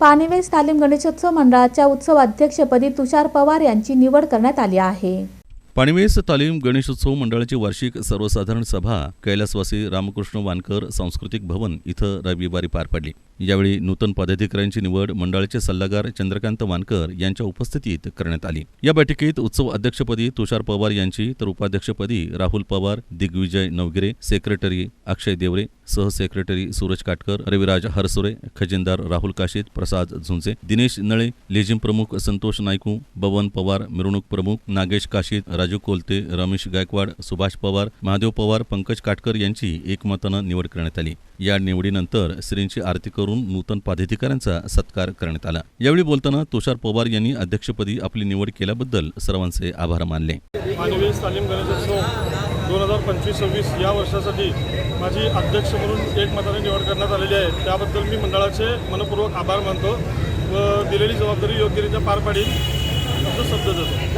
पानिवेस तालीम गणेशोत्सव मंडळाच्या उत्सवाध्यक्षपदी तुषार पवार यांची निवड करण्यात आली आहे. पाणीवेस तालीम गणेशोत्सव मंडळाची वार्षिक सर्वसाधारण सभा कैलासवासी रामकृष्ण वानकर सांस्कृतिक भवन इथं रविवारी पार पडली. यावेळी नूतन पदाधिकाऱ्यांची निवड मंडळाचे सल्लागार चंद्रकांत वानकर यांच्या उपस्थितीत करण्यात आली. या बैठकीत उत्सव अध्यक्षपदी तुषार पवार यांची तर उपाध्यक्षपदी राहुल पवार दिग्विजय नवगिरे सेक्रेटरी अक्षय देवरे सहसेक्रेटरी सूरज काटकर रविराज हरसुरे खजिनदार राहुल काशीत प्रसाद झुंजे दिनेश नळे लेझिम प्रमुख संतोष नायकू बवन पवार मिरवणूक प्रमुख नागेश काशीत राजू कोलते रमेश गायकवाड सुभाष पवार महादेव पवार पंकज काटकर यांची एकमतानं निवड करण्यात आली. या निवडीनंतर श्रींची आरती करून नूतन पदाधिकाऱ्यांचा सत्कार करण्यात आला. यावेळी बोलताना तुषार पवार यांनी अध्यक्षपदी आपली निवड केल्याबद्दल सर्वांचे आभार मानले. दोन हजार पंचवीस सव्वीस या वर्षासाठी माझी अध्यक्ष म्हणून एकमताने निवड करण्यात आलेली आहे. त्याबद्दल मी मंडळाचे मनपूर्वक आभार मानतो व दिलेली जबाबदारी योग्यरित्या पार पाडील असं शब्द देतो.